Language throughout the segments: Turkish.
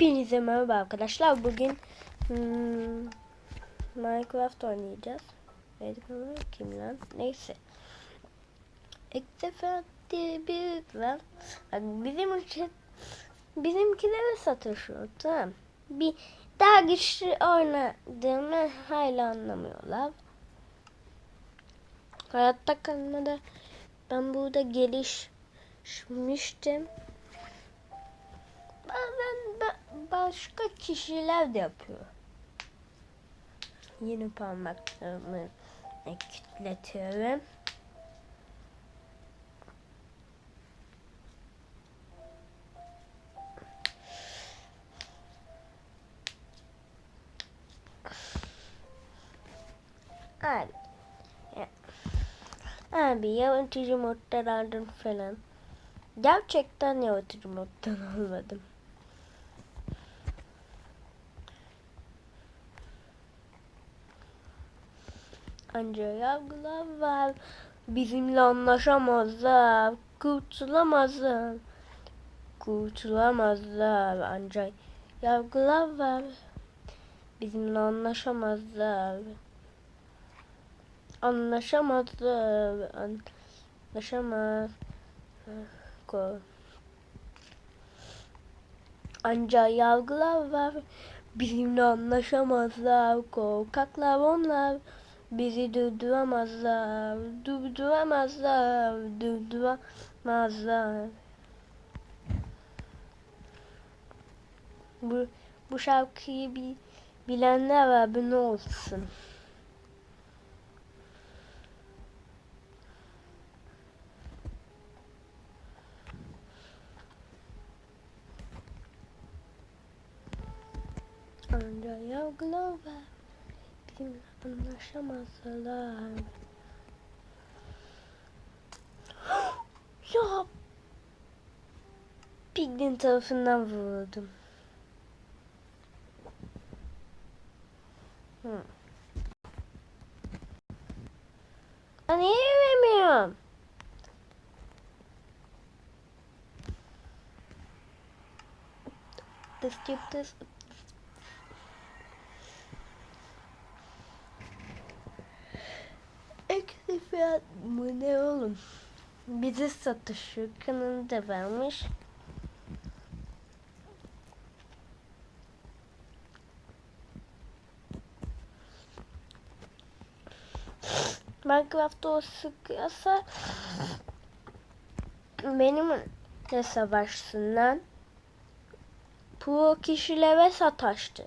Hepinize merhaba arkadaşlar. Bugün hmm, Minecraft oynayacağız. Neydi konu? Kim lan? Neyse. Eksefer diye bir var. Hani bizim için bizimkilere satışıyor tamam. Bir daha güçlü oynadığımı hala anlamıyorlar. Hayatta kalmada ben burada gelişmiştim. Başka kişiler de yapıyor. Yeni parmaklarımı ekletiyorum. Abi. Abi yaratıcı moddan aldım falan. Gerçekten yaratıcı moddan almadım. Ancak yargılar var. Bizimle anlaşamazlar. Kurtulamazlar. Kurtulamazlar. Ancak yargılar var. Bizimle anlaşamazlar. Anlaşamazlar. Anlaşamaz. Ancak yargılar var. Bizimle anlaşamazlar. Korkaklar onlar. Bizi durduramazlar. Durduramazlar. Durduramazlar. Bu, bu şarkıyı bi, bilenler abone olsun. Ancak yargılar var. Bizimle anlaşamazlar. ya Piglin tarafından vuruldum. Hı. Ben niye yürüyemiyorum? This this Eksi fiyat mı ne oğlum? Bizi satışı kanını da vermiş. Minecraft'ta o sıkıyorsa benimle savaşsın lan. Pro kişilere sataştı.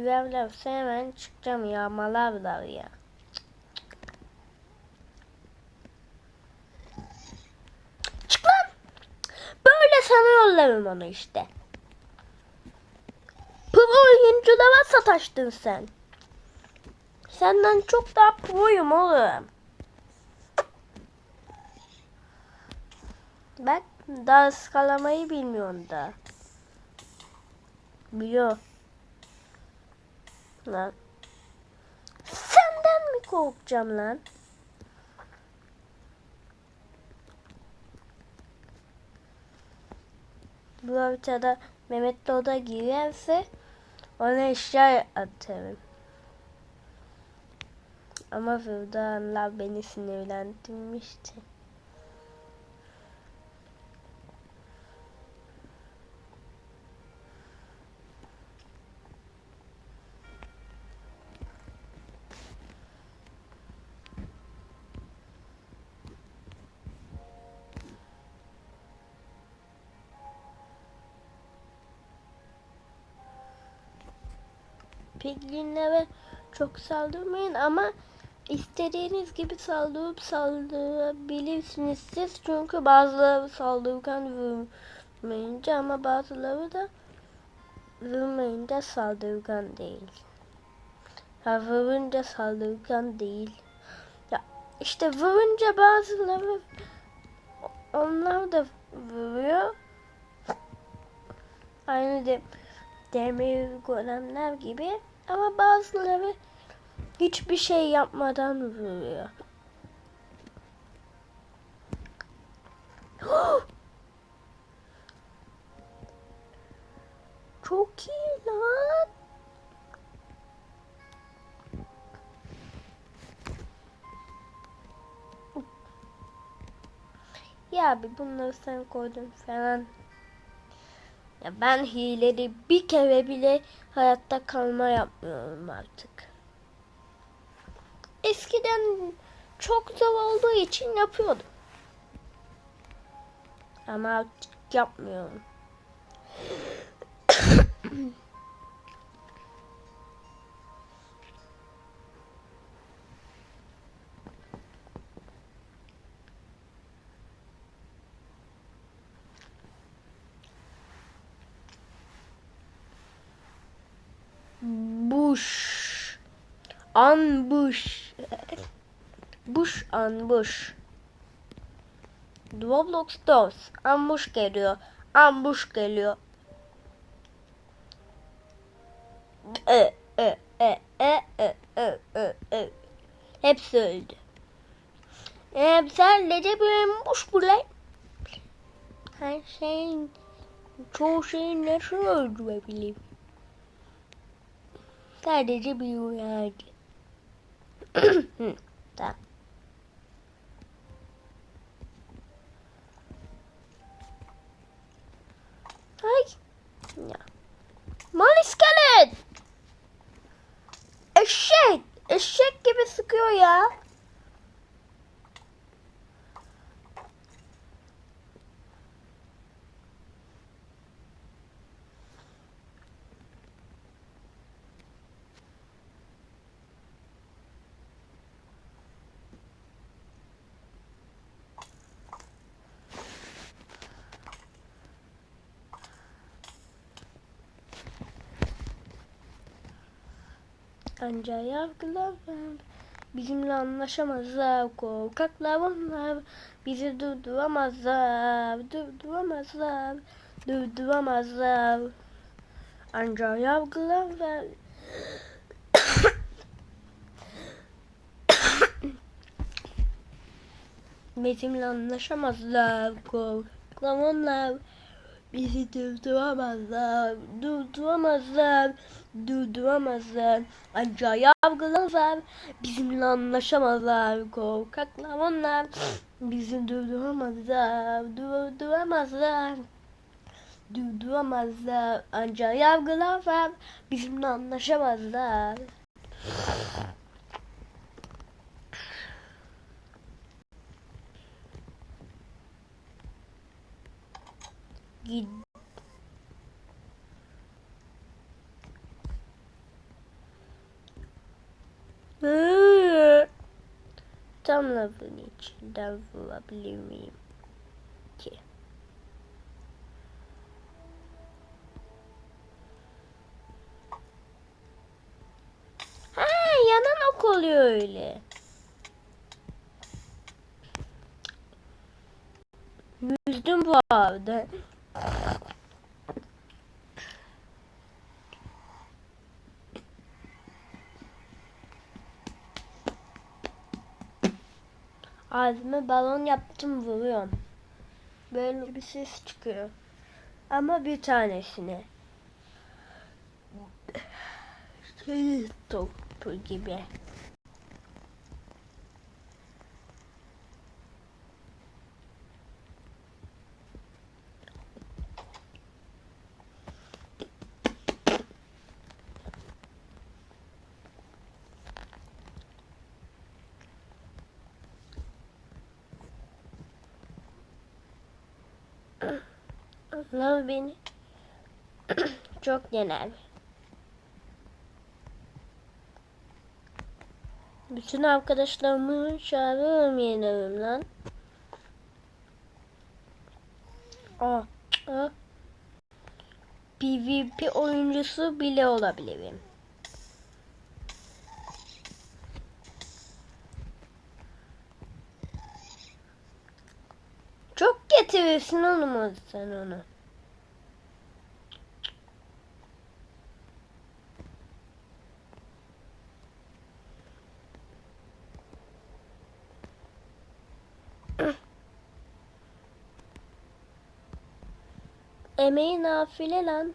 Güvenlerse hemen çıkacağım yağmalarlar ya. Çık lan! Böyle sana yollarım onu işte. Pro oyunculara sataştın sen. Senden çok daha proyum oğlum. Bak daha ıskalamayı bilmiyorsun da. Biliyor. Lan. Senden mi korkacağım lan? Bu haritada Mehmet Doda girerse ona eşya atarım. Ama Fırdanlar beni sinirlendirmişti. Piglinlere çok saldırmayın ama istediğiniz gibi saldırıp saldırabilirsiniz siz. Çünkü bazıları saldırgan vurmayınca ama bazıları da vurmayınca saldırgan değil. Ha vurunca saldırgan değil. Ya işte vurunca bazıları onlar da vuruyor. Aynı de demir golemler gibi ama bazıları hiçbir şey yapmadan vuruyor. Çok iyi lan. Ya abi bunları sen koydun falan. Ya ben hileli bir kere bile hayatta kalma yapmıyorum artık. Eskiden çok zor olduğu için yapıyordum. Ama artık yapmıyorum. Ambush. Bush ambush. Roblox Dolls. Ambush geliyor. Ambush geliyor. E, e, e, e, e, e, e, e. Hepsi öldü. E, sadece bir ambush bu lan. Her şeyin çoğu şeyi nasıl öldürebilirim? Sadece bir uyardı. Hı, tamam. Ay. Ya. Mal iskelet. Eşek. Eşek gibi sıkıyor ya. Ancak yargılar bizimle anlaşamazlar. Korkaklar onlar. Bizi durduramazlar. Durduramazlar. Durduramazlar. Ancak yargılar. Bizimle anlaşamazlar. Korkaklar onlar. Bizi durduramazlar, durduramazlar, durduramazlar. Ancak yargılarlar, bizimle anlaşamazlar. Korkaklar onlar, bizi durduramazlar, durduramazlar. Durduramazlar, ancak yargılarlar, bizimle anlaşamazlar. Gid Lafın içinden vurabilir miyim ki? Ha, yanan ok oluyor öyle. Yüzdüm bu arada. Ağzıma balon yaptım vuruyorum. Böyle bir ses çıkıyor. Ama bir tanesine. Şey topu gibi. Love beni. Çok genel. Bütün arkadaşlarımı çağırıyorum yeni evimden. Aa, aa. PvP oyuncusu bile olabilirim. Çok getirirsin oğlum sen onu. Emeği nafile lan.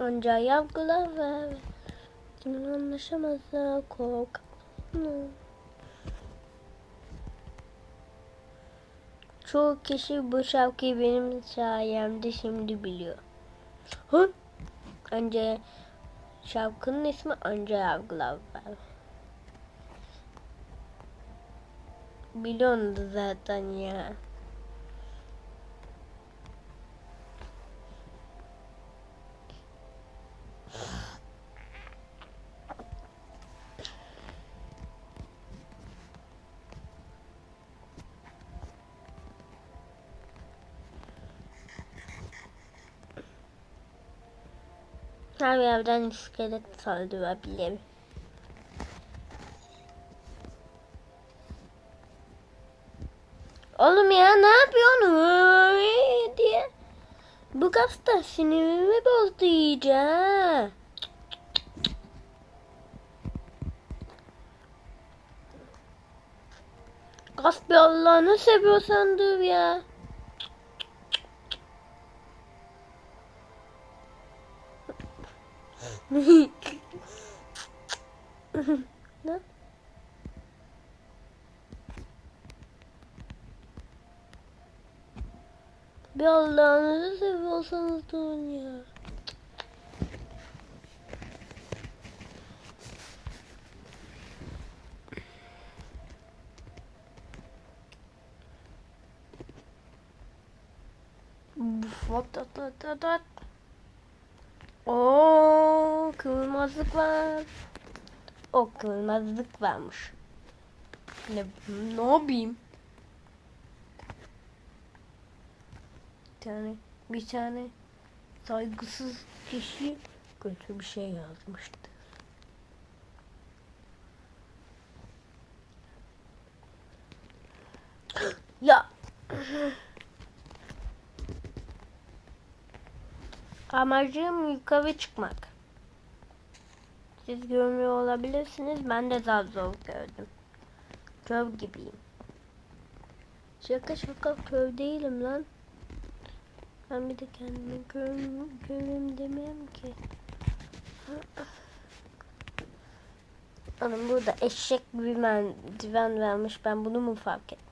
Onca yapgılar ve... Kimin anlaşamazsa kork. Çoğu kişi bu şarkıyı benim sayemde şimdi biliyor. Hı? Önce şarkının ismi Önce Yavrular var. Biliyordu zaten ya. Her yerden iskelet saldırabilir. Oğlum ya ne yapıyorsun diye. Bu gaz da sinirimi bozdu iyice. bir Allah'ını seviyorsan dur ya. Ne? Bir Allah'ınızı seviyorsanız durun ya. Vat vat vat vat vat. Oo, kırmızılık var. O kırmızılık varmış. Ne, ne yapayım? Bir tane, bir tane saygısız kişi kötü bir şey yazmıştı. ya. Amacım yukarı çıkmak. Siz görmüyor olabilirsiniz. Ben de zar zor gördüm. Köv gibiyim. Şaka şaka köv değilim lan. Ben bir de kendime körüm, körüm demiyorum ki. Hanım burada eşek bir merdiven vermiş. Ben bunu mu fark ettim?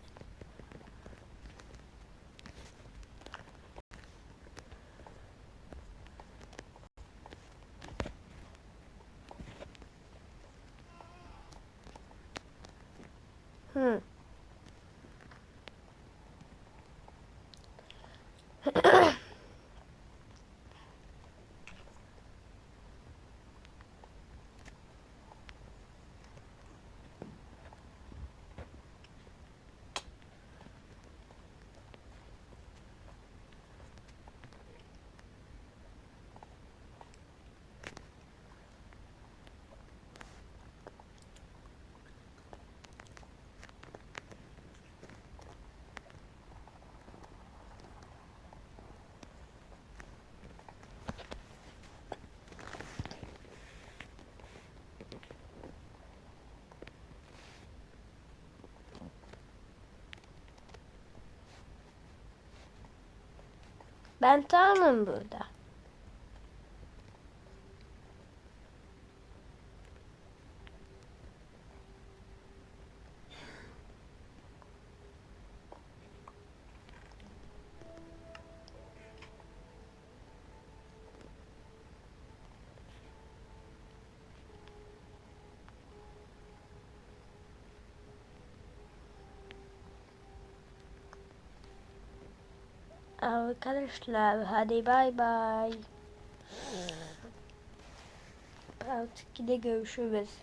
Hı. Ben tamamım burada. Arkadaşlar hadi bay bay. Artık de görüşürüz.